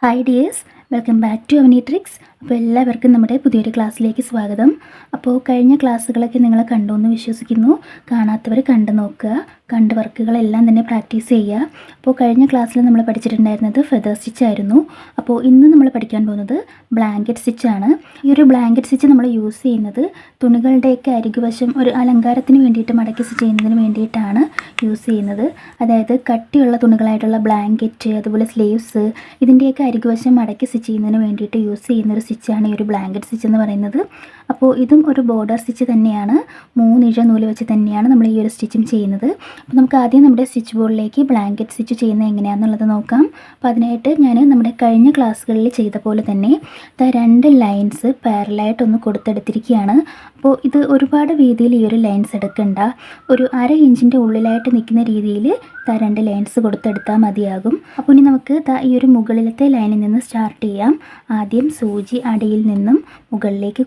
Hi dears, welcome back to Avani tricks അപ്പോൾ എല്ലാവർക്കും നമ്മുടെ പുതിയൊരു ക്ലാസ്സിലേക്ക് സ്വാഗതം. അപ്പോൾ കഴിഞ്ഞ ക്ലാസ്സുകളൊക്കെ നിങ്ങൾ കണ്ടു എന്ന് വിശ്വസിക്കുന്നു. കാണാത്തവർ കണ്ടു നോക്കുക. കണ്ട വർക്കുകളെല്ലാം തന്നെ പ്രാക്ടീസ് ചെയ്യുക. അപ്പോൾ കഴിഞ്ഞ ക്ലാസ്സിൽ നമ്മൾ പഠിച്ചിട്ടുണ്ടായിരുന്നത് ഫെദർ സ്റ്റിച്ച് ആയിരുന്നു. അപ്പോൾ ഇന്ന് നമ്മൾ പഠിക്കാൻ പോകുന്നത് ബ്ലാങ്കറ്റ് സ്റ്റിച്ച് ആണ്. ഈ ഒരു ബ്ലാങ്കറ്റ് സ്റ്റിച്ച് നമ്മൾ യൂസ് ചെയ്യുന്നത് തുണികളുടെയൊക്കെ അരികുവശം ഒരു അലങ്കാരത്തിന് വേണ്ടിയിട്ട് മടക്കി സ്റ്റിച്ച് ചെയ്യുന്നതിന് വേണ്ടിയിട്ടാണ് യൂസ് ചെയ്യുന്നത്. അതായത് കട്ടിയുള്ള തുണികളായിട്ടുള്ള ബ്ലാങ്കറ്റ് അതുപോലെ സ്ലീവ്സ് ഇതിന്റെയൊക്കെ അരികുവശം മടക്കി ചെയ്യുന്നതിന് വേണ്ടിയിട്ട് യൂസ് ചെയ്യുന്ന ഒരു സ്റ്റിച്ചാണ് ഈ ഒരു ബ്ലാങ്കറ്റ് സ്റ്റിച്ച് എന്ന് പറയുന്നത്. അപ്പോൾ ഇതും ഒരു ബോർഡർ സ്റ്റിച്ച് തന്നെയാണ്. മൂന്നിഴ നൂൽ വെച്ച് തന്നെയാണ് നമ്മൾ ഈ ഒരു സ്റ്റിച്ചും ചെയ്യുന്നത്. അപ്പോൾ നമുക്ക് ആദ്യം നമ്മുടെ സ്റ്റിച്ച് ബോർഡിലേക്ക് ബ്ലാങ്കറ്റ് സ്റ്റിച്ച് ചെയ്യുന്നത് എങ്ങനെയാണെന്നുള്ളത് നോക്കാം. അപ്പോൾ അതിനായിട്ട് ഞാൻ നമ്മുടെ കഴിഞ്ഞ ക്ലാസ്സുകളിൽ ചെയ്ത പോലെ തന്നെ രണ്ട് ലൈൻസ് പാരലായിട്ടൊന്ന് കൊടുത്തെടുത്തിരിക്കുകയാണ്. അപ്പോൾ ഇത് ഒരുപാട് വീതിയിൽ ഈ ഒരു ലൈൻസ് എടുക്കണ്ട. ഒരു അര ഇഞ്ചിന്റെ ഉള്ളിലായിട്ട് നിൽക്കുന്ന രീതിയിൽ താ രണ്ട് ലൈൻസ് കൊടുത്തെടുത്താൽ മതിയാകും. അപ്പോൾ ഇനി നമുക്ക് ഈ ഒരു മുകളിലത്തെ ലൈനിൽ നിന്ന് സ്റ്റാർട്ട് ചെയ്യാം. ആദ്യം സൂചി അടിയിൽ നിന്നും മുകളിലേക്ക്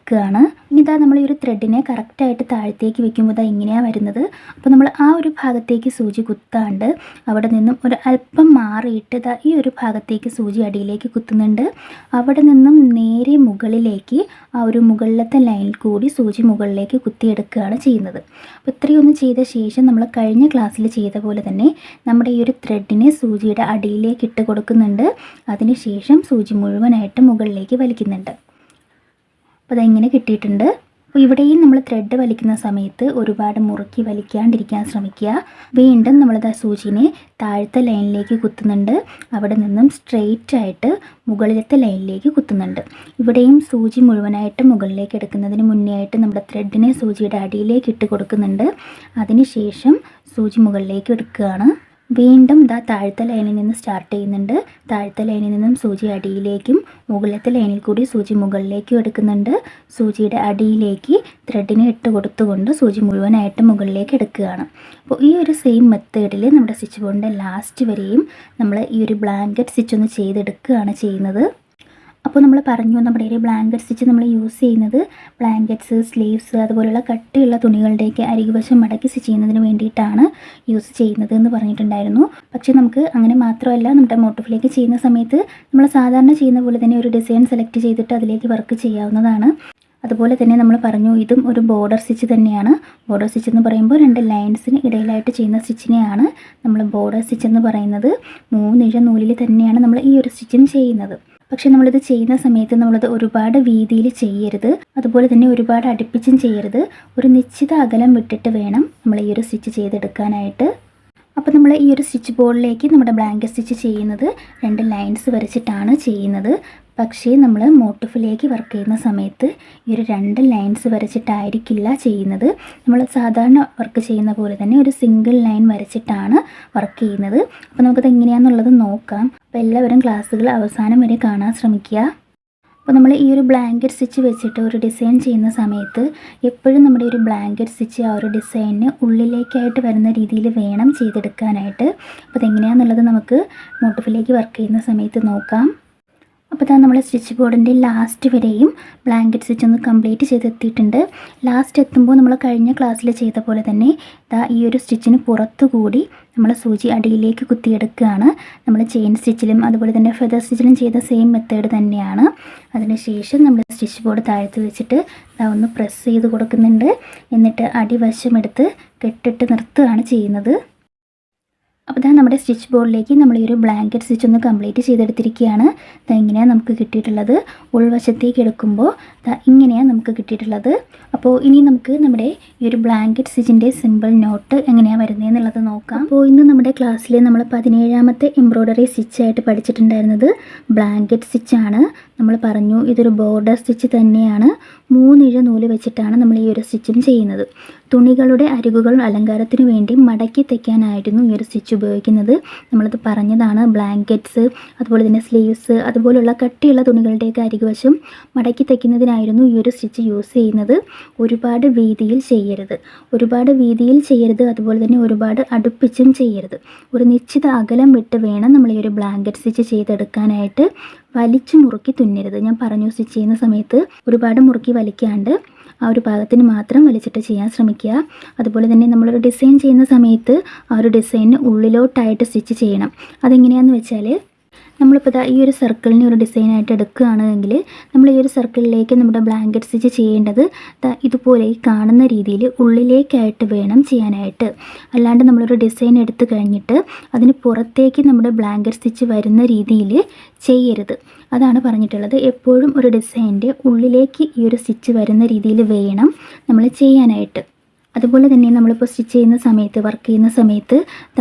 കുത്തിയെടുക്കുകയാണ് ഇനി ഇതാ നമ്മൾ ഈ ഒരു ത്രെഡിനെ കറക്റ്റായിട്ട് താഴത്തേക്ക് വെക്കുമ്പോൾ ഇതാ ഇങ്ങനെയാണ് വരുന്നത്. അപ്പോൾ നമ്മൾ ആ ഒരു ഭാഗത്തേക്ക് സൂചി കുത്താണ്ട് അവിടെ നിന്നും ഒരു അല്പം മാറിയിട്ട് ഇതാ ഈ ഒരു ഭാഗത്തേക്ക് സൂചി അടിയിലേക്ക് കുത്തുന്നുണ്ട്. അവിടെ നിന്നും നേരെ മുകളിലേക്ക് ആ ഒരു മുകളിലത്തെ ലൈനിൽ കൂടി സൂചി മുകളിലേക്ക് കുത്തിയെടുക്കുകയാണ് ചെയ്യുന്നത്. അപ്പോൾ ഇത്രയൊന്നും ചെയ്ത ശേഷം നമ്മൾ കഴിഞ്ഞ ക്ലാസ്സിൽ ചെയ്ത പോലെ തന്നെ നമ്മുടെ ഈ ഒരു ത്രെഡിനെ സൂചിയുടെ അടിയിലേക്ക് ഇട്ട് കൊടുക്കുന്നുണ്ട്. അതിനുശേഷം സൂചി മുഴുവനായിട്ട് മുകളിലേക്ക് വലിക്കുന്നുണ്ട്. അപ്പോൾ അതെങ്ങനെ കിട്ടിയിട്ടുണ്ട്. അപ്പോൾ ഇവിടെയും നമ്മൾ ത്രെഡ് വലിക്കുന്ന സമയത്ത് ഒരുപാട് മുറുക്കി വലിക്കാണ്ടിരിക്കാൻ ശ്രമിക്കുക. വീണ്ടും നമ്മളിത് സൂചിനെ താഴത്തെ ലൈനിലേക്ക് കുത്തുന്നുണ്ട്. അവിടെ നിന്നും സ്ട്രെയിറ്റ് ആയിട്ട് മുകളിലത്തെ ലൈനിലേക്ക് കുത്തുന്നുണ്ട്. ഇവിടെയും സൂചി മുഴുവനായിട്ട് മുകളിലേക്ക് എടുക്കുന്നതിന് മുന്നേ ആയിട്ട് നമ്മുടെ ത്രെഡിനെ സൂചിയുടെ അടിയിലേക്ക് ഇട്ട് കൊടുക്കുന്നുണ്ട്. അതിനുശേഷം സൂചി മുകളിലേക്ക് എടുക്കുകയാണ്. വീണ്ടും ദാ താഴത്തെ ലൈനിൽ നിന്ന് സ്റ്റാർട്ട് ചെയ്യുന്നുണ്ട്. താഴത്തെ ലൈനിൽ നിന്നും സൂചി അടിയിലേക്കും മുകളിലത്തെ ലൈനിൽ കൂടി സൂചി മുകളിലേക്കും എടുക്കുന്നുണ്ട്. സൂചിയുടെ അടിയിലേക്ക് ത്രെഡിനെ ഇട്ട് കൊടുത്തുകൊണ്ട് സൂചി മുഴുവനായിട്ട് മുകളിലേക്ക് എടുക്കുകയാണ്. അപ്പോൾ ഈ ഒരു സെയിം മെത്തേഡിൽ നമ്മുടെ സ്റ്റിച്ച് ബോണിന്റെ ലാസ്റ്റ് വരെയും നമ്മൾ ഈ ഒരു ബ്ലാങ്കറ്റ് സ്റ്റിച്ച് ഒന്ന് ചെയ്തെടുക്കുകയാണ് ചെയ്യുന്നത്. അപ്പോൾ നമ്മൾ പറഞ്ഞു നമ്മുടെ ഒരു ബ്ലാങ്കറ്റ് സ്റ്റിച്ച് നമ്മൾ യൂസ് ചെയ്യുന്നത് ബ്ലാങ്കറ്റ്സ് സ്ലീവ്സ് അതുപോലുള്ള കട്ടിയുള്ള തുണികളുടെയൊക്കെ അരികുവശം മടക്കി സ്റ്റിച്ച് ചെയ്യുന്നതിന് വേണ്ടിയിട്ടാണ് യൂസ് ചെയ്യുന്നത് എന്ന് പറഞ്ഞിട്ടുണ്ടായിരുന്നു. പക്ഷേ നമുക്ക് അങ്ങനെ മാത്രമല്ല നമ്മുടെ മോട്ടിഫിലേക്ക് ചെയ്യുന്ന സമയത്ത് നമ്മൾ സാധാരണ ചെയ്യുന്ന പോലെ തന്നെ ഒരു ഡിസൈൻ സെലക്ട് ചെയ്തിട്ട് അതിലേക്ക് വർക്ക് ചെയ്യാവുന്നതാണ്. അതുപോലെ തന്നെ നമ്മൾ പറഞ്ഞു ഇതും ഒരു ബോർഡർ സ്റ്റിച്ച് തന്നെയാണ്. ബോർഡർ സ്റ്റിച്ച് എന്ന് പറയുമ്പോൾ രണ്ട് ലൈൻസിന് ഇടയിലായിട്ട് ചെയ്യുന്ന സ്റ്റിച്ചിനെയാണ് നമ്മൾ ബോർഡർ സ്റ്റിച്ച് എന്ന് പറയുന്നത്. മൂന്നിഴ നൂലിൽ തന്നെയാണ് നമ്മൾ ഈ ഒരു സ്റ്റിച്ചും ചെയ്യുന്നത്. പക്ഷെ നമ്മളിത് ചെയ്യുന്ന സമയത്ത് നമ്മളത് ഒരുപാട് വീതിയിൽ ചെയ്യരുത്. അതുപോലെ തന്നെ ഒരുപാട് അടുപ്പിച്ചും ചെയ്യരുത്. ഒരു നിശ്ചിത അകലം വിട്ടിട്ട് വേണം നമ്മൾ ഈ ഒരു സ്റ്റിച്ച് ചെയ്തെടുക്കാനായിട്ട്. അപ്പോൾ നമ്മൾ ഈ ഒരു സ്റ്റിച്ച് ബോർഡിലേക്ക് നമ്മുടെ ബ്ലാങ്കറ്റ് സ്റ്റിച്ച് ചെയ്യുന്നത് രണ്ട് ലൈൻസ് വരച്ചിട്ടാണ് ചെയ്യുന്നത്. പക്ഷേ നമ്മൾ മോട്ടിഫിലേക്ക് വർക്ക് ചെയ്യുന്ന സമയത്ത് ഈ ഒരു രണ്ട് ലൈൻസ് വരച്ചിട്ടായിരിക്കില്ല ചെയ്യുന്നത്. നമ്മൾ സാധാരണ വർക്ക് ചെയ്യുന്ന പോലെ തന്നെ ഒരു സിംഗിൾ ലൈൻ വരച്ചിട്ടാണ് വർക്ക് ചെയ്യുന്നത്. അപ്പോൾ നമുക്കത് എങ്ങനെയാണെന്നുള്ളത് നോക്കാം. അപ്പോൾ എല്ലാവരും ക്ലാസ്സുകൾ അവസാനം വരെ കാണാൻ ശ്രമിക്കുക. അപ്പോൾ നമ്മൾ ഈ ഒരു ബ്ലാങ്കറ്റ് സ്റ്റിച്ച് വെച്ചിട്ട് ഒരു ഡിസൈൻ ചെയ്യുന്ന സമയത്ത് എപ്പോഴും നമ്മുടെ ഒരു ബ്ലാങ്കറ്റ് സ്റ്റിച്ച് ആ ഒരു ഡിസൈനിന് ഉള്ളിലേക്കായിട്ട് വരുന്ന രീതിയിൽ വേണം ചെയ്തെടുക്കാനായിട്ട്. അപ്പോൾ അതെങ്ങനെയാണെന്നുള്ളത് നമുക്ക് മോട്ടിഫിലേക്ക് വർക്ക് ചെയ്യുന്ന സമയത്ത് നോക്കാം. അപ്പോൾ ഇതാ നമ്മൾ സ്റ്റിച്ച് ബോർഡിന്റെ ലാസ്റ്റ് വരെയും ബ്ലാങ്കറ്റ് സ്റ്റിച്ച് ഒന്ന് കംപ്ലീറ്റ് ചെയ്തെത്തിയിട്ടുണ്ട്. ലാസ്റ്റ് എത്തുമ്പോൾ നമ്മൾ കഴിഞ്ഞ ക്ലാസ്സിൽ ചെയ്ത പോലെ തന്നെ ഇതാ ഈ ഒരു സ്റ്റിച്ചിന് പുറത്തുകൂടി നമ്മൾ സൂചി അടിയിലേക്ക് കുത്തിയെടുക്കുകയാണ്. നമ്മൾ ചെയിൻ സ്റ്റിച്ചിലും അതുപോലെ തന്നെ ഫെദർ സ്റ്റിച്ചിലും ചെയ്ത സെയിം മെത്തേഡ് തന്നെയാണ്. അതിനുശേഷം നമ്മൾ സ്റ്റിച്ച് ബോർഡ് താഴ്ത്തി വെച്ചിട്ട് ഒന്ന് പ്രസ് ചെയ്ത് കൊടുക്കുന്നുണ്ട്. എന്നിട്ട് അടിവശം എടുത്ത് കെട്ടിട്ട് നിർത്തുകയാണ് ചെയ്യുന്നത്. അപ്പോൾ ഇതാ നമ്മുടെ സ്റ്റിച്ച് ബോർഡിലേക്ക് നമ്മൾ ഈ ഒരു ബ്ലാങ്കറ്റ് സ്റ്റിച്ച് ഒന്ന് കംപ്ലീറ്റ് ചെയ്തെടുത്തിരിക്കുകയാണ്. ഇതാ ഇങ്ങനെയാണ് നമുക്ക് കിട്ടിയിട്ടുള്ളത്. ഉൾവശത്തേക്ക് എടുക്കുമ്പോൾ ഇതാ ഇങ്ങനെയാണ് നമുക്ക് കിട്ടിയിട്ടുള്ളത്. അപ്പോൾ ഇനി നമുക്ക് നമ്മുടെ ഈ ഒരു ബ്ലാങ്കറ്റ് സ്റ്റിച്ചിന്റെ സിമ്പിൾ നോട്ട് എങ്ങനെയാണ് വരുന്നത് എന്നുള്ളത് നോക്കാം. അപ്പോൾ ഇന്ന് നമ്മുടെ ക്ലാസ്സിൽ നമ്മൾ പതിനേഴാമത്തെ എംബ്രോയ്ഡറി സ്റ്റിച്ചായിട്ട് പഠിച്ചിട്ടുണ്ടായിരുന്നത് ബ്ലാങ്കറ്റ് സ്റ്റിച്ചാണ് നമ്മൾ പറഞ്ഞു ഇതൊരു ബോർഡർ സ്റ്റിച്ച് തന്നെയാണ്. മൂന്നിഴ നൂൽ വെച്ചിട്ടാണ് നമ്മൾ ഈ ഒരു സ്റ്റിച്ചും ചെയ്യുന്നത്. തുണികളുടെ അരികുകൾ അലങ്കാരത്തിന് വേണ്ടി മടക്കി തയ്ക്കാനായിരുന്നു ഈ ഒരു സ്റ്റിച്ച് ഉപയോഗിക്കുന്നത്. നമ്മളത് പറഞ്ഞതാണ് ബ്ലാങ്കറ്റ്സ് അതുപോലെ തന്നെ സ്ലീവ്സ് അതുപോലുള്ള കട്ടിയുള്ള തുണികളുടെയൊക്കെ അരികുവശം മടക്കി തയ്ക്കുന്നതിനായിരുന്നു ഈ ഒരു സ്റ്റിച്ച് യൂസ് ചെയ്യുന്നത്. ഒരുപാട് വീതിയിൽ ചെയ്യരുത്. ഒരുപാട് വീതിയിൽ ചെയ്യരുത് അതുപോലെ തന്നെ ഒരുപാട് അടുപ്പിച്ചും ചെയ്യരുത്. ഒരു നിശ്ചിത അകലം വിട്ട് വേണം നമ്മൾ ഈ ഒരു ബ്ലാങ്കറ്റ് സ്റ്റിച്ച് ചെയ്തെടുക്കാനായിട്ട്. വലിച്ചു മുറുക്കി തുന്നരുത്. ഞാൻ പറഞ്ഞു സ്റ്റിച്ച് ചെയ്യുന്ന സമയത്ത് ഒരുപാട് മുറുക്കി വലിക്കാണ്ട് ആ ഒരു ഭാഗത്തിന് മാത്രം വലിച്ചിട്ട് ചെയ്യാൻ ശ്രമിക്കുക. അതുപോലെ തന്നെ നമ്മളൊരു ഡിസൈൻ ചെയ്യുന്ന സമയത്ത് ആ ഒരു ഡിസൈനിന് ഉള്ളിലോട്ടായിട്ട് സ്റ്റിച്ച് ചെയ്യണം. അതെങ്ങനെയാണെന്ന് വെച്ചാൽ നമ്മളിപ്പോൾ ഈ ഒരു സർക്കിളിനെ ഒരു ഡിസൈനായിട്ട് എടുക്കുകയാണെങ്കിൽ നമ്മൾ ഈ ഒരു സർക്കിളിലേക്ക് നമ്മുടെ ബ്ലാങ്കറ്റ് സ്റ്റിച്ച് ചെയ്യേണ്ടത് ഇതുപോലെ ഈ കാണുന്ന രീതിയിൽ ഉള്ളിലേക്കായിട്ട് വേണം ചെയ്യാനായിട്ട്. അല്ലാണ്ട് നമ്മളൊരു ഡിസൈൻ എടുത്തു കഴിഞ്ഞിട്ട് അതിന് പുറത്തേക്ക് നമ്മുടെ ബ്ലാങ്കറ്റ് സ്റ്റിച്ച് വരുന്ന രീതിയിൽ ചെയ്യരുത്. അതാണ് പറഞ്ഞിട്ടുള്ളത്. എപ്പോഴും ഒരു ഡിസൈന്റെ ഉള്ളിലേക്ക് ഈ ഒരു സ്റ്റിച്ച് വരുന്ന രീതിയിൽ വേണം നമ്മൾ ചെയ്യാനായിട്ട്. അതുപോലെ തന്നെ നമ്മളിപ്പോൾ സ്റ്റിച്ച് ചെയ്യുന്ന സമയത്ത് വർക്ക് ചെയ്യുന്ന സമയത്ത്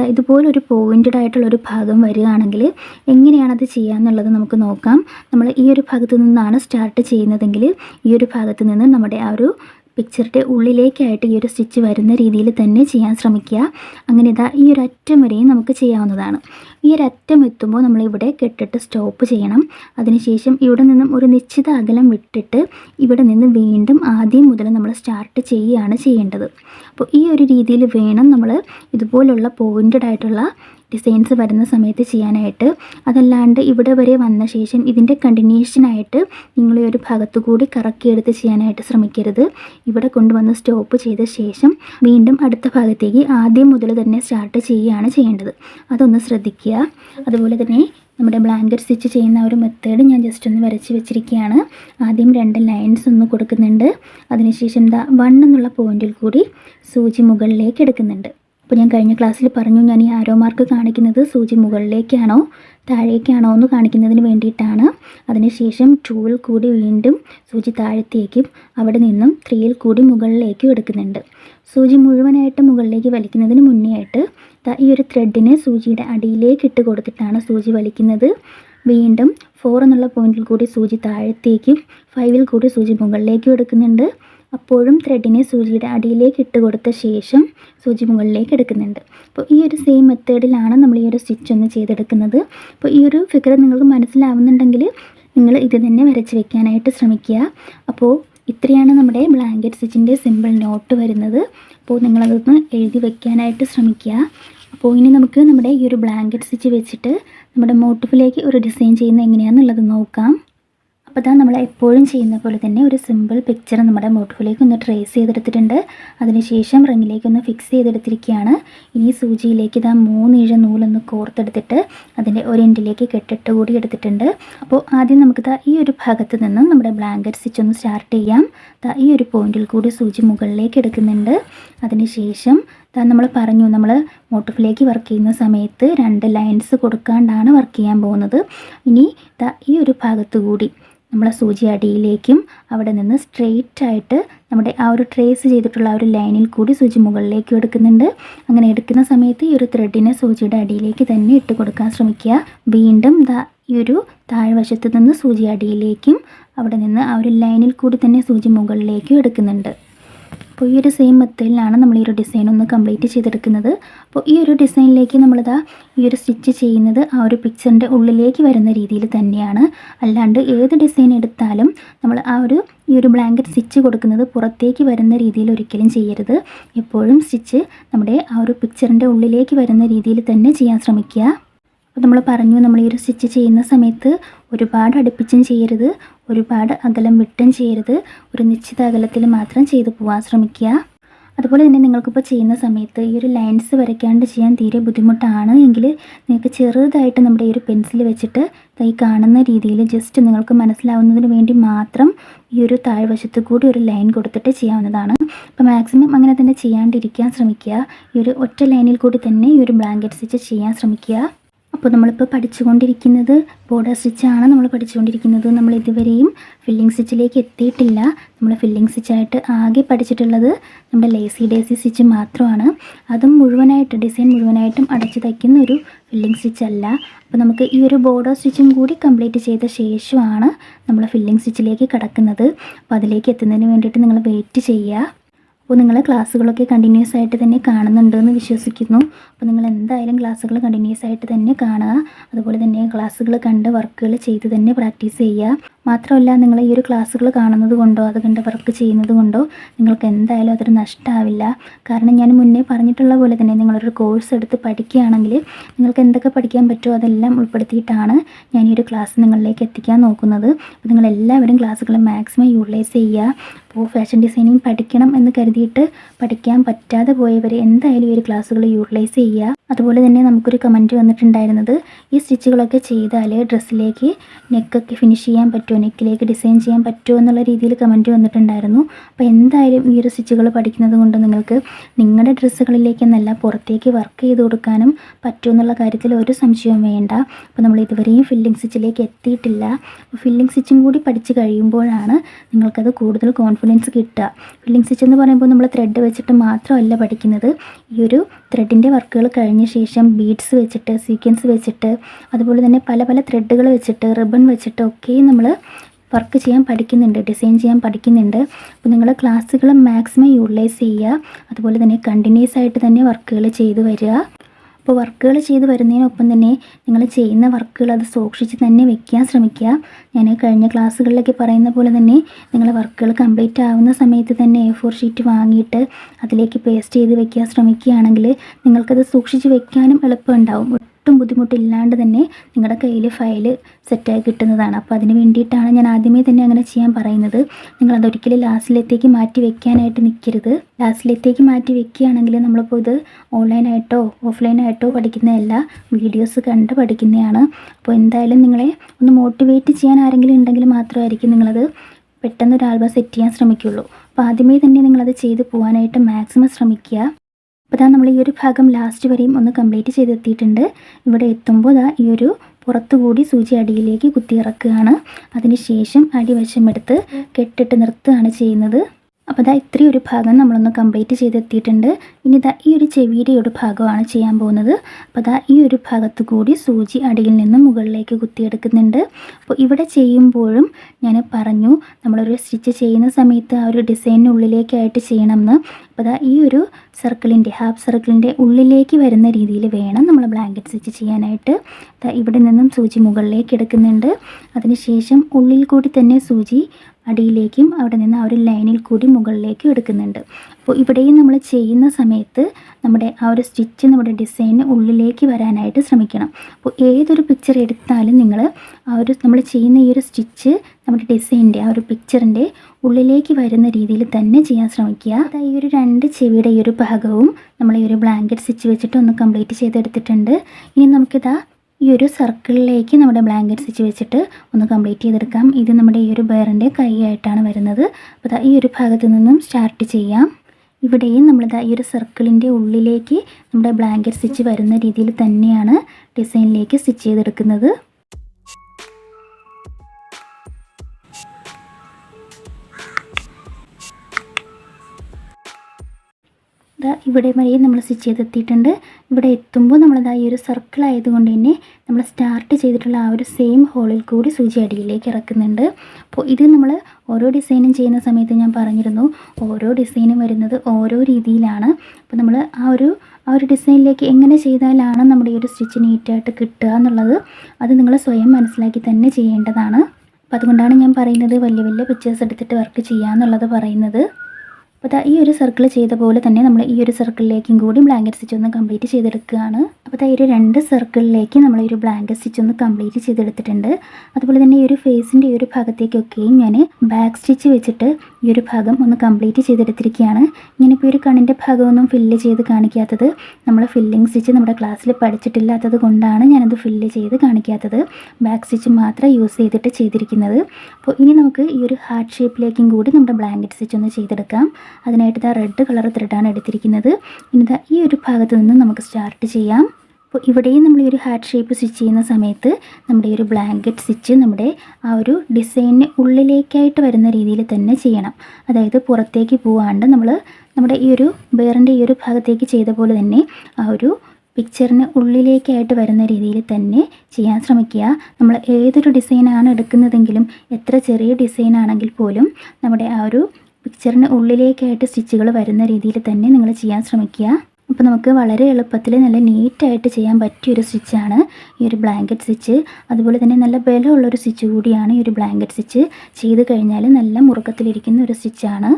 ഇതുപോലൊരു പോയിന്റഡ് ആയിട്ടുള്ള ഒരു ഭാഗം വരികയാണെങ്കിൽ എങ്ങനെയാണത് ചെയ്യാന്നുള്ളത് നമുക്ക് നോക്കാം. നമ്മൾ ഈ ഒരു ഭാഗത്ത് നിന്നാണ് സ്റ്റാർട്ട് ചെയ്യുന്നതെങ്കിൽ ഈ ഒരു ഭാഗത്ത് നിന്ന് നമ്മുടെ ആ ഒരു പിക്ചറിന്റെ ഉള്ളിലേക്കായിട്ട് ഈ ഒരു സ്റ്റിച്ച് വരുന്ന രീതിയിൽ തന്നെ ചെയ്യാൻ ശ്രമിക്കുക. അങ്ങനെ ഇതാ ഈ ഒരു അറ്റം വരെയും നമുക്ക് ചെയ്യാവുന്നതാണ്. ഈ ഒരു അറ്റം എത്തുമ്പോൾ നമ്മളിവിടെ കെട്ടിട്ട് സ്റ്റോപ്പ് ചെയ്യണം. അതിനുശേഷം ഇവിടെ നിന്നും ഒരു നിശ്ചിത അകലം വിട്ടിട്ട് ഇവിടെ നിന്ന് വീണ്ടും ആദ്യം മുതൽ നമ്മൾ സ്റ്റാർട്ട് ചെയ്യുകയാണ് ചെയ്യേണ്ടത്. അപ്പോൾ ഈ ഒരു രീതിയിൽ വേണം നമ്മൾ ഇതുപോലുള്ള പോയിന്റഡ് ആയിട്ടുള്ള ഡിസൈൻസ് വരുന്ന സമയത്ത് ചെയ്യാനായിട്ട്. അതല്ലാണ്ട് ഇവിടെ വരെ വന്ന ശേഷം ഇതിന്റെ കണ്ടിന്യൂഷനായിട്ട് നിങ്ങൾ ഈ ഒരു ഭാഗത്തു കൂടി കറക്കിയെടുത്ത് ചെയ്യാനായിട്ട് ശ്രമിക്കരുത്. ഇവിടെ കൊണ്ടുവന്ന് സ്റ്റോപ്പ് ചെയ്ത ശേഷം വീണ്ടും അടുത്ത ഭാഗത്തേക്ക് ആദ്യം മുതൽ തന്നെ സ്റ്റാർട്ട് ചെയ്യുകയാണ് ചെയ്യേണ്ടത്. അതൊന്ന് ശ്രദ്ധിക്കുക. അതുപോലെ തന്നെ നമ്മുടെ ബ്ലാങ്കറ്റ് സ്റ്റിച്ച് ചെയ്യുന്ന ഒരു മെത്തേഡ് ഞാൻ ജസ്റ്റ് ഒന്ന് വരച്ച് വെച്ചിരിക്കുകയാണ്. ആദ്യം രണ്ട് ലൈൻസ് ഒന്ന് കൊടുക്കുന്നുണ്ട്. അതിനുശേഷം ദ വൺ എന്നുള്ള പോയിന്റിൽ കൂടി സൂചി മുകളിലേക്ക് എടുക്കുന്നുണ്ട്. അപ്പോൾ ഞാൻ കഴിഞ്ഞ ക്ലാസ്സിൽ പറഞ്ഞു ഞാൻ ഈ ആരോ മാർക്ക് കാണിക്കുന്നത് സൂചി മുകളിലേക്കാണോ താഴേക്കാണോ എന്ന് കാണിക്കുന്നതിന് വേണ്ടിയിട്ടാണ്. അതിനുശേഷം ടൂവിൽ കൂടി വീണ്ടും സൂചി താഴത്തേക്കും അവിടെ നിന്നും ത്രീയിൽ കൂടി മുകളിലേക്കും എടുക്കുന്നുണ്ട്. സൂചി മുഴുവനായിട്ട് മുകളിലേക്ക് വലിക്കുന്നതിന് മുന്നേ ആയിട്ട് ഈ ഒരു ത്രെഡിനെ സൂചിയുടെ അടിയിലേക്ക് ഇട്ട് കൊടുത്തിട്ടാണ് സൂചി വലിക്കുന്നത്. വീണ്ടും ഫോർ എന്നുള്ള പോയിന്റിൽ കൂടി സൂചി താഴത്തേക്കും ഫൈവിൽ കൂടി സൂചി മുകളിലേക്കും എടുക്കുന്നുണ്ട്. അപ്പോഴും ത്രെഡിനെ സൂചിയുടെ അടിയിലേക്ക് ഇട്ട് കൊടുത്ത ശേഷം സൂചി മുകളിലേക്ക് എടുക്കുന്നുണ്ട്. അപ്പോൾ ഈ ഒരു സെയിം മെത്തേഡിലാണ് നമ്മൾ ഈ ഒരു സ്റ്റിച്ച് ഒന്ന് ചെയ്തെടുക്കുന്നത്. അപ്പോൾ ഈ ഒരു ഫിഗർ നിങ്ങൾക്ക് മനസ്സിലാവുന്നുണ്ടെങ്കിൽ നിങ്ങൾ ഇത് തന്നെ വരച്ച് വെക്കാനായിട്ട് ശ്രമിക്കുക. അപ്പോൾ ഇത്രയാണ് നമ്മുടെ ബ്ലാങ്കറ്റ് സ്റ്റിച്ചിന്റെ സിമ്പിൾ നോട്ട് വരുന്നത്. അപ്പോൾ നിങ്ങളതൊന്ന് എഴുതി വെക്കാനായിട്ട് ശ്രമിക്കുക. അപ്പോൾ ഇനി നമുക്ക് നമ്മുടെ ഈ ഒരു ബ്ലാങ്കറ്റ് സ്റ്റിച്ച് വെച്ചിട്ട് നമ്മുടെ മോട്ടിഫിലേക്ക് ഒരു ഡിസൈൻ ചെയ്യുന്നത് എങ്ങനെയാണെന്നുള്ളത് നോക്കാം. അപ്പോൾ ഇതാ നമ്മൾ എപ്പോഴും ചെയ്യുന്ന പോലെ തന്നെ ഒരു സിമ്പിൾ പിക്ചർ നമ്മുടെ മോട്ടിഫിലേക്ക് ഒന്ന് ട്രേസ് ചെയ്തെടുത്തിട്ടുണ്ട്. അതിനുശേഷം റിങ്ങിലേക്ക് ഒന്ന് ഫിക്സ് ചെയ്തെടുത്തിരിക്കുകയാണ്. ഇനി സൂചിയിലേക്ക് ഇതാ മൂന്ന് ഇഴ നൂലൊന്ന് കോർത്തെടുത്തിട്ട് അതിന്റെ ഒരു എൻഡിലേക്ക് കെട്ടിട്ട് കൂടി എടുത്തിട്ടുണ്ട്. അപ്പോൾ ആദ്യം നമുക്ക് ദാ ഈ ഒരു ഭാഗത്ത് നിന്ന് നമ്മുടെ ബ്ലാങ്കറ്റ് സ്റ്റിച്ച് ഒന്ന് സ്റ്റാർട്ട് ചെയ്യാം. ദാ ഈ ഒരു പോയിന്റിൽ കൂടി സൂചി മുകളിലേക്ക് എടുക്കുന്നുണ്ട്. അതിനുശേഷം ദാ നമ്മൾ പറഞ്ഞു നമ്മൾ മോട്ടിഫിലേക്ക് വർക്ക് ചെയ്യുന്ന സമയത്ത് രണ്ട് ലൈൻസ് കൊടുക്കാണ്ടാണ് വർക്ക് ചെയ്യാൻ പോകുന്നത്. ഇനി ഇതാ ഈ ഒരു ഭാഗത്ത് കൂടി നമ്മളെ സൂചി അടിയിലേക്കും അവിടെ നിന്ന് സ്ട്രെയിറ്റ് ആയിട്ട് നമ്മുടെ ആ ഒരു ട്രേസ് ചെയ്തിട്ടുള്ള ആ ഒരു ലൈനിൽ കൂടി സൂചി മുകളിലേക്കും എടുക്കുന്നുണ്ട്. അങ്ങനെ എടുക്കുന്ന സമയത്ത് ഈ ഒരു ത്രെഡിനെ സൂചിയുടെ അടിയിലേക്ക് തന്നെ ഇട്ട് കൊടുക്കാൻ ശ്രമിക്കുക. വീണ്ടും ദാ ഈ ഒരു താഴ്വശത്ത് നിന്ന് സൂചി അടിയിലേക്കും അവിടെ നിന്ന് ആ ഒരു ലൈനിൽ കൂടി തന്നെ സൂചി മുകളിലേക്കും എടുക്കുന്നുണ്ട്. അപ്പോൾ ഈ ഒരു സെയിം മെത്തേഡിലാണ് നമ്മൾ ഈ ഒരു ഡിസൈൻ ഒന്ന് കംപ്ലീറ്റ് ചെയ്തെടുക്കുന്നത്. അപ്പോൾ ഈ ഒരു ഡിസൈനിലേക്ക് നമ്മളിതാ ഈ ഒരു സ്റ്റിച്ച് ചെയ്യുന്നത് ആ ഒരു പിക്ചറിന്റെ ഉള്ളിലേക്ക് വരുന്ന രീതിയിൽ തന്നെയാണ്. അല്ലാണ്ട് ഏത് ഡിസൈൻ എടുത്താലും നമ്മൾ ആ ഒരു ഈ ഒരു ബ്ലാങ്കറ്റ് സ്റ്റിച്ച് കൊടുക്കുന്നത് പുറത്തേക്ക് വരുന്ന രീതിയിൽ ഒരിക്കലും ചെയ്യരുത്. എപ്പോഴും സ്റ്റിച്ച് നമ്മുടെ ആ ഒരു പിക്ചറിന്റെ ഉള്ളിലേക്ക് വരുന്ന രീതിയിൽ തന്നെ ചെയ്യാൻ ശ്രമിക്കുക. അപ്പോൾ നമ്മൾ പറഞ്ഞു നമ്മൾ ഈ ഒരു സ്റ്റിച്ച് ചെയ്യുന്ന സമയത്ത് ഒരുപാട് അടുപ്പിച്ചും ചെയ്യരുത് ഒരുപാട് അകലം വിട്ടും ചെയ്യരുത് ഒരു നിശ്ചിത അകലത്തിൽ മാത്രം ചെയ്തു പോകാൻ ശ്രമിക്കുക. അതുപോലെ തന്നെ നിങ്ങൾക്കിപ്പോൾ ചെയ്യുന്ന സമയത്ത് ഈ ഒരു ലൈൻസ് വരയ്ക്കാണ്ട് ചെയ്യാൻ തീരെ ബുദ്ധിമുട്ടാണ് എങ്കിൽ നിങ്ങൾക്ക് ചെറുതായിട്ട് നമ്മുടെ ഈ ഒരു പെൻസിൽ വെച്ചിട്ട് കൈ കാണുന്ന രീതിയിൽ ജസ്റ്റ് നിങ്ങൾക്ക് മനസ്സിലാവുന്നതിന് വേണ്ടി മാത്രം ഈ ഒരു താഴ്വശത്ത് കൂടി ഒരു ലൈൻ കൊടുത്തിട്ട് ചെയ്യാവുന്നതാണ്. അപ്പോൾ മാക്സിമം അങ്ങനെ തന്നെ ചെയ്യാണ്ടിരിക്കാൻ ശ്രമിക്കുക. ഈ ഒരു ഒറ്റ ലൈനിൽ കൂടി തന്നെ ഈ ഒരു ബ്ലാങ്കറ്റ് സ്റ്റിച്ച് ചെയ്യാൻ ശ്രമിക്കുക. അപ്പോൾ നമ്മളിപ്പോൾ പഠിച്ചുകൊണ്ടിരിക്കുന്നത് ബോർഡർ സ്റ്റിച്ചാണ് നമ്മൾ പഠിച്ചുകൊണ്ടിരിക്കുന്നത്. നമ്മൾ ഇതുവരെയും ഫില്ലിംഗ് സ്റ്റിച്ചിലേക്ക് എത്തിയിട്ടില്ല. നമ്മൾ ഫില്ലിംഗ് സ്റ്റിച്ചായിട്ട് ആകെ പഠിച്ചിട്ടുള്ളത് നമ്മുടെ ലേസി ഡേസി സ്റ്റിച്ച് മാത്രമാണ്. അതും മുഴുവനായിട്ട് ഡിസൈൻ മുഴുവനായിട്ടും അടച്ചു തയ്ക്കുന്ന ഒരു ഫില്ലിംഗ് സ്റ്റിച്ച് അല്ല. അപ്പോൾ നമുക്ക് ഈ ഒരു ബോർഡർ സ്റ്റിച്ചും കൂടി കംപ്ലീറ്റ് ചെയ്ത ശേഷമാണ് നമ്മൾ ഫില്ലിംഗ് സ്റ്റിച്ചിലേക്ക് കിടക്കുന്നത്. അപ്പോൾ അതിലേക്ക് എത്തുന്നതിന് വേണ്ടിയിട്ട് നിങ്ങൾ വെയിറ്റ് ചെയ്യുക. അപ്പോൾ നിങ്ങൾ ക്ലാസ്സുകളൊക്കെ കണ്ടിന്യൂസ് ആയിട്ട് തന്നെ കാണുന്നുണ്ടെന്ന് വിശ്വസിക്കുന്നു. അപ്പോൾ നിങ്ങൾ എന്തായാലും ക്ലാസ്സുകൾ കണ്ടിന്യൂസ് ആയിട്ട് തന്നെ കാണുക. അതുപോലെ തന്നെ ക്ലാസ്സുകൾ കണ്ട് വർക്കുകൾ ചെയ്ത് തന്നെ പ്രാക്ടീസ് ചെയ്യുക. മാത്രമല്ല നിങ്ങൾ ഈ ഒരു ക്ലാസ്സുകൾ കാണുന്നത് കൊണ്ടോ അത് കണ്ട് വർക്ക് ചെയ്യുന്നത് കൊണ്ടോ നിങ്ങൾക്ക് എന്തായാലും അതൊരു നഷ്ടമാവില്ല കാരണം ഞാൻ മുന്നേ പറഞ്ഞിട്ടുള്ള പോലെ തന്നെ നിങ്ങളൊരു കോഴ്സ് എടുത്ത് പഠിക്കുകയാണെങ്കിൽ നിങ്ങൾക്ക് എന്തൊക്കെ പഠിക്കാൻ പറ്റുമോ അതെല്ലാം ഉൾപ്പെടുത്തിയിട്ടാണ് ഞാൻ ഈ ഒരു ക്ലാസ് നിങ്ങളിലേക്ക് എത്തിക്കാൻ നോക്കുന്നത്. അപ്പോൾ നിങ്ങൾ എല്ലാവരും ക്ലാസ്സുകൾ മാക്സിമം യൂട്ടിലൈസ് ചെയ്യുക. അപ്പോൾ ഫാഷൻ ഡിസൈനിങ് പഠിക്കണം എന്ന് കരുതിയിട്ട് പഠിക്കാൻ പറ്റാതെ പോയവർ എന്തായാലും ഈ ഒരു ക്ലാസ്സുകൾ യൂട്ടിലൈസ് ചെയ്യുക. അതുപോലെ തന്നെ നമുക്കൊരു കമന്റ് വന്നിട്ടുണ്ടായിരുന്നത് ഈ സ്റ്റിച്ചുകളൊക്കെ ചെയ്താൽ ഡ്രസ്സിലേക്ക് നെക്കൊക്കെ ഫിനിഷ് ചെയ്യാൻ പറ്റുമോ നെക്കിലേക്ക് ഡിസൈൻ ചെയ്യാൻ പറ്റുമോ എന്നുള്ള രീതിയിൽ കമന്റ് വന്നിട്ടുണ്ടായിരുന്നു. അപ്പോൾ എന്തായാലും ഈ ഒരു സ്റ്റിച്ചുകൾ പഠിക്കുന്നത് കൊണ്ട് നിങ്ങൾക്ക് നിങ്ങളുടെ ഡ്രസ്സുകളിലേക്കെന്നല്ല പുറത്തേക്ക് വർക്ക് ചെയ്ത് കൊടുക്കാനും പറ്റുമോ എന്നുള്ള കാര്യത്തിൽ ഒരു സംശയവും വേണ്ട. അപ്പോൾ നമ്മൾ ഇതുവരെയും ഫില്ലിംഗ് സ്റ്റിച്ചിലേക്ക് എത്തിയിട്ടില്ല. ഫില്ലിംഗ് സ്റ്റിച്ചും കൂടി പഠിച്ച് കഴിയുമ്പോഴാണ് നിങ്ങൾക്കത് കൂടുതൽ കോൺഫിഡൻസ് കിട്ടുക. ഫില്ലിംഗ് സ്റ്റിച്ച് എന്ന് പറയുമ്പോൾ നമ്മൾ ത്രെഡ് വെച്ചിട്ട് മാത്രമല്ല പഠിക്കുന്നത്. ഈ ഒരു ത്രെഡിന്റെ വർക്കുകൾ കഴിഞ്ഞ ശേഷം ബീഡ്സ് വെച്ചിട്ട് സീക്വൻസ് വെച്ചിട്ട് അതുപോലെ തന്നെ പല പല ത്രെഡുകൾ വെച്ചിട്ട് റിബൺ വെച്ചിട്ട് ഒക്കെയും നമ്മൾ വർക്ക് ചെയ്യാൻ പഠിക്കുന്നുണ്ട് ഡിസൈൻ ചെയ്യാൻ പഠിക്കുന്നുണ്ട്. അപ്പോൾ നിങ്ങൾ ക്ലാസ്സുകൾ മാക്സിമം യൂട്ടിലൈസ് ചെയ്യുക. അതുപോലെ തന്നെ കണ്ടിന്യൂസ് ആയിട്ട് തന്നെ വർക്കുകൾ ചെയ്തു വരിക. അപ്പോൾ വർക്കുകൾ ചെയ്ത് വരുന്നതിനൊപ്പം തന്നെ നിങ്ങൾ ചെയ്യുന്ന വർക്കുകൾ അത് സൂക്ഷിച്ച് തന്നെ വെക്കാൻ ശ്രമിക്കുക. ഞാൻ കഴിഞ്ഞ ക്ലാസ്സുകളിലൊക്കെ പറയുന്ന പോലെ തന്നെ നിങ്ങൾ വർക്കുകൾ കംപ്ലീറ്റ് ആവുന്ന സമയത്ത് തന്നെ എ ഫോർ ഷീറ്റ് വാങ്ങിയിട്ട് അതിലേക്ക് പേസ്റ്റ് ചെയ്ത് വെക്കാൻ ശ്രമിക്കുകയാണെങ്കിൽ നിങ്ങൾക്കത് സൂക്ഷിച്ച് വെക്കാനും എളുപ്പമുണ്ടാവും. ഒട്ടും ബുദ്ധിമുട്ടില്ലാണ്ട് തന്നെ നിങ്ങളുടെ കയ്യിൽ ഫയൽ സെറ്റായി കിട്ടുന്നതാണ്. അപ്പോൾ അതിന് വേണ്ടിയിട്ടാണ് ഞാൻ ആദ്യമേ തന്നെ അങ്ങനെ ചെയ്യാൻ പറയുന്നത്. നിങ്ങൾ അതൊരിക്കലും ലാസ്റ്റിലത്തേക്ക് മാറ്റി വെക്കാനായിട്ട് നിൽക്കരുത് ലാസ്റ്റിലത്തേക്ക് മാറ്റി വെക്കുകയാണെങ്കിൽ നമ്മളിപ്പോൾ ഇത് ഓൺലൈനായിട്ടോ ഓഫ്ലൈനായിട്ടോ പഠിക്കുന്നതല്ല വീഡിയോസ് കണ്ട് പഠിക്കുന്നതാണ്. അപ്പോൾ എന്തായാലും നിങ്ങളെ ഒന്ന് മോട്ടിവേറ്റ് ചെയ്യാൻ ആരെങ്കിലും ഉണ്ടെങ്കിൽ മാത്രമായിരിക്കും നിങ്ങളത് പെട്ടെന്ന് ഒരു സെറ്റ് ചെയ്യാൻ ശ്രമിക്കുകയുള്ളൂ അപ്പോൾ ആദ്യമേ തന്നെ നിങ്ങളത് ചെയ്ത് പോകാനായിട്ട് മാക്സിമം ശ്രമിക്കുക. അപ്പോൾ ഇതാ നമ്മൾ ഈ ഒരു ഭാഗം ലാസ്റ്റ് വരെയും ഒന്ന് കംപ്ലീറ്റ് ചെയ്തെത്തിയിട്ടുണ്ട്. ഇവിടെ എത്തുമ്പോൾ ഇതാ ഈ ഒരു പുറത്തുകൂടി സൂചി അടിയിലേക്ക് കുത്തിയിറക്കുകയാണ്. അതിനുശേഷം അടിവശം എടുത്ത് കെട്ടിട്ട് നിർത്തുകയാണ് ചെയ്യുന്നത്. അപ്പോൾ ഇതാ ഇത്രയും ഒരു ഭാഗം നമ്മളൊന്ന് കംപ്ലീറ്റ് ചെയ്തെത്തിയിട്ടുണ്ട്. ഇനി ദാ ഈ ഒരു ചെവിയുടെ ഒരു ഭാഗമാണ് ചെയ്യാൻ പോകുന്നത്. അപ്പോൾ ദാ ഈ ഒരു ഭാഗത്ത് കൂടി സൂചി അടിയിൽ നിന്ന് മുകളിലേക്ക് കുത്തിയെടുക്കുന്നുണ്ട്. അപ്പോൾ ഇവിടെ ചെയ്യുമ്പോഴും ഞാൻ പറഞ്ഞു നമ്മളൊരു സ്റ്റിച്ച് ചെയ്യുന്ന സമയത്ത് ആ ഒരു ഡിസൈനിനുള്ളിലേക്കായിട്ട് ചെയ്യണമെന്ന്. അപ്പോൾ ദാ ഈ ഒരു സർക്കിളിന്റെ ഹാഫ് സർക്കിളിന്റെ ഉള്ളിലേക്ക് വരുന്ന രീതിയിൽ വേണം നമ്മൾ ബ്ലാങ്കറ്റ് സ്റ്റിച്ച് ചെയ്യാനായിട്ട്. ഇവിടെ നിന്നും സൂചി മുകളിലേക്ക് എടുക്കുന്നുണ്ട്. അതിനുശേഷം ഉള്ളിൽ കൂടി തന്നെ സൂചി അടിയിലേക്കും അവിടെ നിന്ന് ആ ഒരു ലൈനിൽ കൂടി മുകളിലേക്കും എടുക്കുന്നുണ്ട്. അപ്പോൾ ഇവിടെയും നമ്മൾ ചെയ്യുന്ന സമയത്ത് നമ്മുടെ ആ ഒരു സ്റ്റിച്ച് നമ്മുടെ ഡിസൈനിന് ഉള്ളിലേക്ക് വരാനായിട്ട് ശ്രമിക്കണം. അപ്പോൾ ഏതൊരു പിക്ചർ എടുത്താലും നിങ്ങൾ ആ ഒരു നമ്മൾ ചെയ്യുന്ന ഈ ഒരു സ്റ്റിച്ച് നമ്മുടെ ഡിസൈനിന്റെ ആ ഒരു പിക്ചറിന്റെ ഉള്ളിലേക്ക് വരുന്ന രീതിയിൽ തന്നെ ചെയ്യാൻ ശ്രമിക്കുക. അത് ഈ ഒരു രണ്ട് ചെവിയുടെ ഈ ഒരു ഭാഗവും നമ്മൾ ഈ ഒരു ബ്ലാങ്കറ്റ് സ്റ്റിച്ച് വെച്ചിട്ട് ഒന്ന് കംപ്ലീറ്റ് ചെയ്തെടുത്തിട്ടുണ്ട്. ഇനി നമുക്കിതാ ഈ ഒരു സർക്കിളിലേക്ക് നമ്മുടെ ബ്ലാങ്കറ്റ് സ്റ്റിച്ച് വെച്ചിട്ട് ഒന്ന് കംപ്ലീറ്റ് ചെയ്തെടുക്കാം. ഇത് നമ്മുടെ ഈ ഒരു ബെയറിന്റെ കൈയായിട്ടാണ് വരുന്നത്. അപ്പോൾ ഈ ഒരു ഭാഗത്ത് നിന്നും സ്റ്റാർട്ട് ചെയ്യാം. ഇവിടെയും നമ്മൾ ഈ ഒരു സർക്കിളിന്റെ ഉള്ളിലേക്ക് നമ്മുടെ ബ്ലാങ്കറ്റ് സ്റ്റിച്ച് വരുന്ന രീതിയിൽ തന്നെയാണ് ഡിസൈനിലേക്ക് സ്റ്റിച്ച് ചെയ്തെടുക്കുന്നത്. ദാ ഇവിടെ വരെ നമ്മൾ സ്റ്റിച്ച് ചെയ്തെത്തിയിട്ടുണ്ട്. ഇവിടെ എത്തുമ്പോൾ നമ്മളിതാ ഈ ഒരു സർക്കിൾ ആയതുകൊണ്ട് തന്നെ നമ്മൾ സ്റ്റാർട്ട് ചെയ്തിട്ടുള്ള ആ ഒരു സെയിം ഹോളിൽ കൂടി സൂചി അടിയിലേക്ക് ഇറക്കുന്നുണ്ട്. അപ്പോൾ ഇത് നമ്മൾ ഓരോ ഡിസൈനും ചെയ്യുന്ന സമയത്ത് ഞാൻ പറഞ്ഞിരുന്നു. ഓരോ ഡിസൈനും വരുന്നത് ഓരോ രീതിയിലാണ്. അപ്പോൾ നമ്മൾ ആ ഒരു ആ ഒരു ഡിസൈനിലേക്ക് എങ്ങനെ ചെയ്താലാണ് നമ്മുടെ ഈ ഒരു സ്റ്റിച്ച് നീറ്റായിട്ട് കിട്ടുക എന്നുള്ളത് അത് നിങ്ങൾ സ്വയം മനസ്സിലാക്കി തന്നെ ചെയ്യേണ്ടതാണ്. അപ്പോൾ അതുകൊണ്ടാണ് ഞാൻ പറയുന്നത് വലിയ വലിയ പിക്ചേഴ്സ് എടുത്തിട്ട് വർക്ക് ചെയ്യുക എന്നുള്ളത് പറയുന്നത്. അപ്പോൾ ഈ ഒരു സർക്കിൾ ചെയ്ത പോലെ തന്നെ നമ്മൾ ഈ ഒരു സർക്കിളിലേക്കും കൂടി ബ്ലാങ്കറ്റ് സ്റ്റിച്ച് ഒന്ന് കംപ്ലീറ്റ് ചെയ്തെടുക്കുകയാണ്. അപ്പോൾ ഈ ഒരു രണ്ട് സർക്കിളിലേക്ക് നമ്മൾ ഈ ഒരു ബ്ലാങ്കറ്റ് സ്റ്റിച്ച് ഒന്ന് കംപ്ലീറ്റ് ചെയ്തെടുത്തിട്ടുണ്ട്. അതുപോലെ തന്നെ ഈ ഒരു ഫേസിന്റെ ഈ ഒരു ഭാഗത്തേക്കൊക്കെയും ഞാൻ ബാക്ക് സ്റ്റിച്ച് വെച്ചിട്ട് ഈ ഒരു ഭാഗം ഒന്ന് കംപ്ലീറ്റ് ചെയ്തെടുത്തിരിക്കുകയാണ്. ഇങ്ങനിപ്പോൾ ഈ ഒരു കണ്ണിന്റെ ഭാഗമൊന്നും ഫില്ല് ചെയ്ത് കാണിക്കാത്തത് നമ്മൾ ഫില്ലിംഗ് സ്റ്റിച്ച് നമ്മുടെ ക്ലാസ്സിൽ പഠിച്ചിട്ടില്ലാത്തത് കൊണ്ടാണ് ഞാനത് ഫില്ല് ചെയ്ത് കാണിക്കാത്തത്. ബാക്ക് സ്റ്റിച്ച് മാത്രം യൂസ് ചെയ്തിട്ട് ചെയ്തിരിക്കുന്നത്. അപ്പോൾ ഇനി നമുക്ക് ഈ ഒരു ഹാർട്ട് ഷേപ്പിലേക്കും കൂടി നമ്മുടെ ബ്ലാങ്കറ്റ് സ്റ്റിച്ച് ഒന്ന് ചെയ്തെടുക്കാം. അതിനായിട്ട് ഇതാ റെഡ് കളർ ത്രെഡാണ് എടുത്തിരിക്കുന്നത്. ഇനി ഇതാ ഈ ഒരു ഭാഗത്ത് നിന്ന് നമുക്ക് സ്റ്റാർട്ട് ചെയ്യാം. അപ്പോൾ ഇവിടെയും നമ്മൾ ഈ ഒരു ഹാർട്ട് ഷേപ്പ് സ്റ്റിച്ച് ചെയ്യുന്ന സമയത്ത് നമ്മുടെ ഈ ഒരു ബ്ലാങ്കറ്റ് സ്റ്റിച്ച് നമ്മുടെ ആ ഒരു ഡിസൈനിന് ഉള്ളിലേക്കായിട്ട് വരുന്ന രീതിയിൽ തന്നെ ചെയ്യണം. അതായത് പുറത്തേക്ക് പോവാണ്ട് നമ്മൾ നമ്മുടെ ഈ ഒരു ബെയറിന്റെ ഈ ഒരു ഭാഗത്തേക്ക് ചെയ്ത പോലെ തന്നെ ആ ഒരു പിക്ചറിന് ഉള്ളിലേക്കായിട്ട് വരുന്ന രീതിയിൽ തന്നെ ചെയ്യാൻ ശ്രമിക്കുക. നമ്മൾ ഏതൊരു ഡിസൈനാണ് എടുക്കുന്നതെങ്കിലും എത്ര ചെറിയ ഡിസൈനാണെങ്കിൽ പോലും നമ്മുടെ ആ ഒരു പിക്ചറിന് ഉള്ളിലേക്കായിട്ട് സ്റ്റിച്ചുകൾ വരുന്ന രീതിയിൽ തന്നെ നിങ്ങൾ ചെയ്യാൻ ശ്രമിക്കുക. അപ്പോൾ നമുക്ക് വളരെ എളുപ്പത്തിൽ നല്ല നീറ്റായിട്ട് ചെയ്യാൻ പറ്റിയൊരു സ്റ്റിച്ചാണ് ഈ ഒരു ബ്ലാങ്കറ്റ് സ്റ്റിച്ച് അതുപോലെ തന്നെ നല്ല ബലമുള്ളൊരു സ്റ്റിച്ച് കൂടിയാണ് ഈ ഒരു ബ്ലാങ്കറ്റ് സ്റ്റിച്ച് ചെയ്ത് കഴിഞ്ഞാൽ നല്ല മുറുക്കത്തിലിരിക്കുന്ന ഒരു സ്റ്റിച്ചാണ്.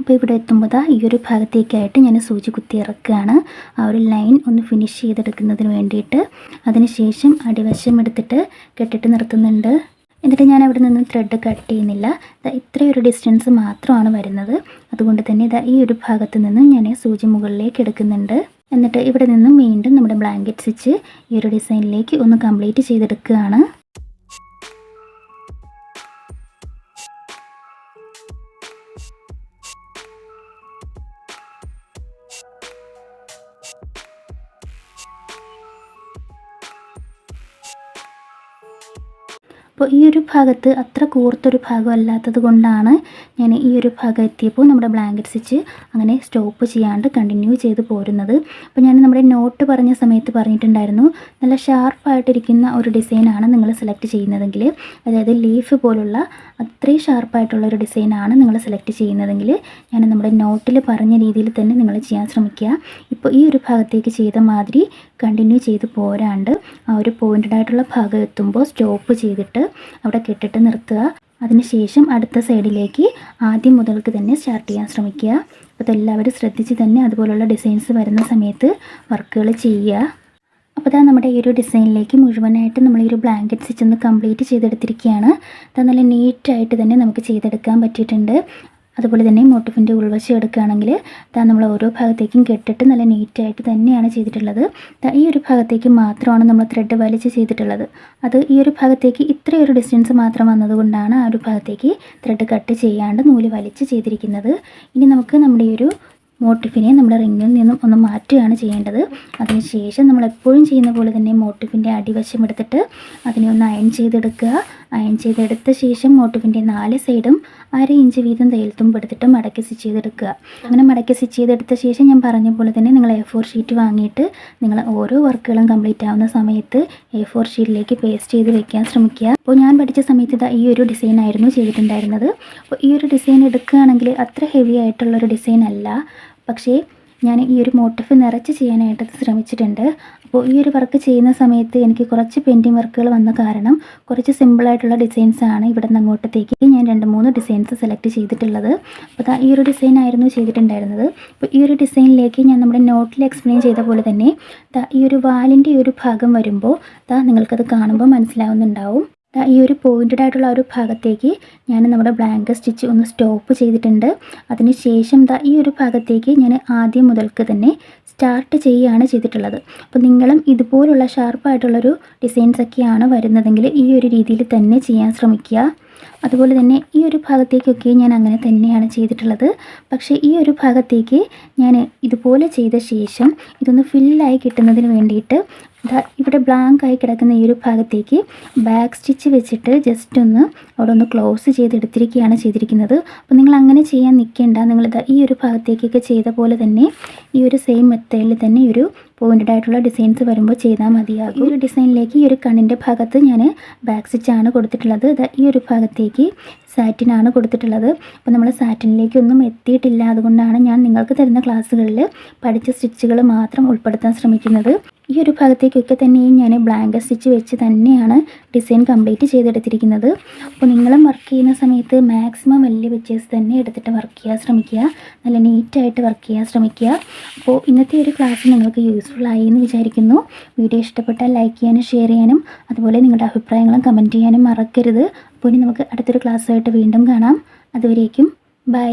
അപ്പോൾ ഇവിടെ എത്തുമ്പോൾ ഈ ഒരു ഭാഗത്തേക്കായിട്ട് ഞാൻ സൂചി കുത്തി ഇറക്കുകയാണ്. ആ ഒരു ലൈൻ ഒന്ന് ഫിനിഷ് ചെയ്തെടുക്കുന്നതിന് വേണ്ടിയിട്ട്. അതിനുശേഷം അടിവശം എടുത്തിട്ട് കെട്ടിട്ട് നിർത്തുന്നുണ്ട്. എന്നിട്ട് ഞാൻ അവിടെ നിന്ന് ത്രെഡ് കട്ട് ചെയ്യുന്നില്ല. ഇത്രയൊരു ഇത്രയും ഒരു ഡിസ്റ്റൻസ് മാത്രമാണ് വരുന്നത്. അതുകൊണ്ട് തന്നെ ഇതാ ഈ ഒരു ഭാഗത്ത് നിന്നും ഞാൻ സൂചി മുകളിലേക്ക് എടുക്കുന്നുണ്ട്. എന്നിട്ട് ഇവിടെ നിന്നും വീണ്ടും നമ്മുടെ ബ്ലാങ്കറ്റ് സ്റ്റിച്ച് ഈ ഒരു ഡിസൈനിലേക്ക് ഒന്ന് കംപ്ലീറ്റ് ചെയ്തെടുക്കുകയാണ്. അപ്പോൾ ഈ ഒരു ഭാഗത്ത് അത്ര കൂർത്തൊരു ഭാഗം അല്ലാത്തത് കൊണ്ടാണ് ഞാൻ ഈ ഒരു ഭാഗം എത്തിയപ്പോൾ നമ്മുടെ ബ്ലാങ്കറ്റ് സ്റ്റിച്ച് അങ്ങനെ സ്റ്റോപ്പ് ചെയ്യാണ്ട് കണ്ടിന്യൂ ചെയ്ത് പോരുന്നത്. അപ്പോൾ ഞാൻ നമ്മുടെ നോട്ട് പറഞ്ഞ സമയത്ത് പറഞ്ഞിട്ടുണ്ടായിരുന്നു നല്ല ഷാർപ്പായിട്ടിരിക്കുന്ന ഒരു ഡിസൈനാണ് നിങ്ങൾ സെലക്ട് ചെയ്യുന്നതെങ്കിൽ. അതായത് ലീഫ് പോലുള്ള അത്രയും ഷാർപ്പായിട്ടുള്ള ഒരു ഡിസൈനാണ് നിങ്ങൾ സെലക്ട് ചെയ്യുന്നതെങ്കിൽ. ഞാൻ നമ്മുടെ നോട്ടിൽ പറഞ്ഞ രീതിയിൽ തന്നെ നിങ്ങൾ ചെയ്യാൻ ശ്രമിക്കുക. ഇപ്പോൾ ഈ ഒരു ഭാഗത്തേക്ക് ചെയ്ത മാതിരി കണ്ടിന്യൂ ചെയ്ത് പോരാണ്ട് ആ ഒരു പോയിന്റഡ് ആയിട്ടുള്ള ഭാഗം എത്തുമ്പോൾ സ്റ്റോപ്പ് ചെയ്തിട്ട് അവിടെ കെട്ടിട്ട് നിർത്തുക. അതിനുശേഷം അടുത്ത സൈഡിലേക്ക് ആദ്യം മുതൽക്ക് തന്നെ സ്റ്റാർട്ട് ചെയ്യാൻ ശ്രമിക്കുക. അപ്പോൾ എല്ലാവരും ശ്രദ്ധിച്ച് തന്നെ അതുപോലുള്ള ഡിസൈൻസ് വരുന്ന സമയത്ത് വർക്കുകൾ ചെയ്യുക. അപ്പോൾ ഇതാ നമ്മുടെ ഈ ഒരു ഡിസൈനിലേക്ക് മുഴുവനായിട്ട് നമ്മൾ ഈ ഒരു ബ്ലാങ്കറ്റ് സ്റ്റിച്ച് ഒന്ന് കംപ്ലീറ്റ് ചെയ്തെടുത്തിരിക്കുകയാണ്. അത് നല്ല നീറ്റായിട്ട് തന്നെ നമുക്ക് ചെയ്തെടുക്കാൻ പറ്റിയിട്ടുണ്ട്. അതുപോലെ തന്നെ മോട്ടിഫിന്റെ ഉൾവശം എടുക്കുകയാണെങ്കിൽ താ നമ്മൾ ഓരോ ഭാഗത്തേക്കും കെട്ടിട്ട് നല്ല നീറ്റായിട്ട് തന്നെയാണ് ചെയ്തിട്ടുള്ളത്. ഈ ഒരു ഭാഗത്തേക്ക് മാത്രമാണ് നമ്മൾ ത്രെഡ് വലിച്ച് ചെയ്തിട്ടുള്ളത്. അത് ഈ ഒരു ഭാഗത്തേക്ക് ഇത്രയൊരു ഡിസ്റ്റൻസ് മാത്രം വന്നതുകൊണ്ടാണ് ആ ഒരു ഭാഗത്തേക്ക് ത്രെഡ് കട്ട് ചെയ്യാണ്ട് നൂൽ വലിച്ച് ചെയ്തിരിക്കുന്നത്. ഇനി നമുക്ക് നമ്മുടെ ഈ ഒരു മോട്ടിഫിനെ നമ്മുടെ റിങ്ങിൽ നിന്നും ഒന്ന് മാറ്റുകയാണ് ചെയ്യേണ്ടത്. അതിനുശേഷം നമ്മൾ എപ്പോഴും ചെയ്യുന്ന പോലെ തന്നെ മോട്ടിഫിന്റെ അടിവശം എടുത്തിട്ട് അതിനെ ഒന്ന് അയൺ ചെയ്തെടുക്കുക. അയൺ ചെയ്തെടുത്ത ശേഷം മോട്ടുവിന്റെ നാല് സൈഡും അര ഇഞ്ച് വീതം തയ്യൽ തുമ്പ് എടുത്തിട്ട് മടക്കി സ്റ്റിച്ച് ചെയ്തെടുക്കുക. അങ്ങനെ മടക്കി സ്റ്റിച്ച് ചെയ്തെടുത്ത ശേഷം ഞാൻ പറഞ്ഞ പോലെ തന്നെ നിങ്ങൾ എ ഫോർ ഷീറ്റ് വാങ്ങിയിട്ട് നിങ്ങൾ ഓരോ വർക്കുകളും കംപ്ലീറ്റ് ആവുന്ന സമയത്ത് എ ഫോർ ഷീറ്റിലേക്ക് പേസ്റ്റ് ചെയ്ത് വെക്കാൻ ശ്രമിക്കുക. അപ്പോൾ ഞാൻ പഠിച്ച സമയത്ത് ഇതാ ഈ ഒരു ഡിസൈൻ ആയിരുന്നു ചെയ്തിട്ടുണ്ടായിരുന്നത്. അപ്പോൾ ഈ ഒരു ഡിസൈൻ എടുക്കുകയാണെങ്കിൽ അത്ര ഹെവി ആയിട്ടുള്ളൊരു ഡിസൈൻ അല്ല. പക്ഷേ ഞാൻ ഈ ഒരു മോട്ടിഫ് നിറച്ച് ചെയ്യാനായിട്ട് ശ്രമിച്ചിട്ടുണ്ട്. അപ്പോൾ ഈ ഒരു വർക്ക് ചെയ്യുന്ന സമയത്ത് എനിക്ക് കുറച്ച് പെയിന്റിങ് വർക്കുകൾ വന്ന കാരണം കുറച്ച് സിമ്പിളായിട്ടുള്ള ഡിസൈൻസ് ആണ് ഇവിടെ നിന്ന് അങ്ങോട്ടത്തേക്ക് ഞാൻ രണ്ട് മൂന്ന് ഡിസൈൻസ് സെലക്ട് ചെയ്തിട്ടുള്ളത്. അപ്പോൾ ഈ ഒരു ഡിസൈൻ ആയിരുന്നു ചെയ്തിട്ടുണ്ടായിരുന്നത്. അപ്പോൾ ഈ ഒരു ഡിസൈനിലേക്ക് ഞാൻ നമ്മുടെ നോട്ടിൽ എക്സ്പ്ലെയിൻ ചെയ്ത പോലെ തന്നെ ഈ ഒരു വാലിന്റെ ഈ ഒരു ഭാഗം വരുമ്പോൾ ദാ നിങ്ങൾക്കത് കാണുമ്പോൾ മനസ്സിലാവുന്നുണ്ടാവും. ഈ ഒരു പോയിന്റഡ് ആയിട്ടുള്ള ഒരു ഭാഗത്തേക്ക് ഞാൻ നമ്മുടെ ബ്ലാങ്ക് സ്റ്റിച്ച് ഒന്ന് സ്റ്റോപ്പ് ചെയ്തിട്ടുണ്ട്. അതിനുശേഷം ദാ ഈ ഒരു ഭാഗത്തേക്ക് ഞാൻ ആദ്യം മുതൽക്ക് തന്നെ സ്റ്റാർട്ട് ചെയ്യുകയാണ് ചെയ്തിട്ടുള്ളത്. അപ്പോൾ നിങ്ങളും ഇതുപോലുള്ള ഷാർപ്പായിട്ടുള്ളൊരു ഡിസൈൻസ് ഒക്കെയാണ് വരുന്നതെങ്കിൽ ഈ ഒരു രീതിയിൽ തന്നെ ചെയ്യാൻ ശ്രമിക്കുക. അതുപോലെ തന്നെ ഈ ഒരു ഭാഗത്തേക്കൊക്കെ ഞാൻ അങ്ങനെ തന്നെയാണ് ചെയ്തിട്ടുള്ളത്. പക്ഷേ ഈ ഒരു ഭാഗത്തേക്ക് ഞാൻ ഇതുപോലെ ചെയ്ത ശേഷം ഇതൊന്ന് ഫില്ലായി കിട്ടുന്നതിന് വേണ്ടിയിട്ട് ഇവിടെ ബ്ലാങ്ക് ആയി കിടക്കുന്ന ഈ ഒരു ഭാഗത്തേക്ക് ബാക്ക് സ്റ്റിച്ച് വെച്ചിട്ട് ജസ്റ്റ് ഒന്ന് അവിടെ ഒന്ന് ക്ലോസ് ചെയ്തെടുത്തിരിക്കുകയാണ് ചെയ്തിരിക്കുന്നത്. അപ്പോൾ നിങ്ങൾ അങ്ങനെ ചെയ്യാൻ നിൽക്കേണ്ട. നിങ്ങൾ ദാ ഈ ഒരു ഭാഗത്തേക്കൊക്കെ ചെയ്ത പോലെ തന്നെ ഈ ഒരു സെയിം മെത്തേഡിൽ തന്നെ ഒരു പോയിന്റഡ് ആയിട്ടുള്ള ഡിസൈൻസ് വരുമ്പോൾ ചെയ്താൽ മതിയാകും. ഈ ഒരു ഡിസൈനിലേക്ക് ഈ ഒരു കണ്ണിന്റെ ഭാഗത്ത് ഞാൻ ബാക്ക് സ്റ്റിച്ചാണ് കൊടുത്തിട്ടുള്ളത്. ഈ ഒരു ഭാഗത്തേക്ക് സാറ്റിനാണ് കൊടുത്തിട്ടുള്ളത്. അപ്പോൾ നമ്മൾ സാറ്റിനിലേക്കൊന്നും എത്തിയിട്ടില്ല. അതുകൊണ്ടാണ് ഞാൻ നിങ്ങൾക്ക് തരുന്ന ക്ലാസ്സുകളിൽ പഠിച്ച സ്റ്റിച്ചുകൾ മാത്രം ഉൾപ്പെടുത്താൻ ശ്രമിക്കുന്നത്. ഈ ഒരു ഭാഗത്തേക്കൊക്കെ തന്നെയും ഞാൻ ബ്ലാങ്ക് സ്റ്റിച്ച് വെച്ച് തന്നെയാണ് ഡിസൈൻ കംപ്ലീറ്റ് ചെയ്തെടുത്തിരിക്കുന്നത്. അപ്പോൾ നിങ്ങളും വർക്ക് ചെയ്യുന്ന സമയത്ത് മാക്സിമം വലിയ പിക്ചേഴ്സ് തന്നെ എടുത്തിട്ട് വർക്ക് ചെയ്യാൻ ശ്രമിക്കുക. നല്ല നീറ്റായിട്ട് വർക്ക് ചെയ്യാൻ ശ്രമിക്കുക. അപ്പോൾ ഇന്നത്തെ ഒരു ക്ലാസ് നിങ്ങൾക്ക് യൂസ്ഫുൾ ആയി എന്ന് വിചാരിക്കുന്നു. വീഡിയോ ഇഷ്ടപ്പെട്ടാൽ ലൈക്ക് ചെയ്യാനും ഷെയർ ചെയ്യാനും അതുപോലെ നിങ്ങളുടെ അഭിപ്രായങ്ങളും കമന്റ് ചെയ്യാനും മറക്കരുത്. അപ്പോൾ ഇനി നമുക്ക് അടുത്തൊരു ക്ലാസ്സായിട്ട് വീണ്ടും കാണാം. അതുവരേക്കും ബൈ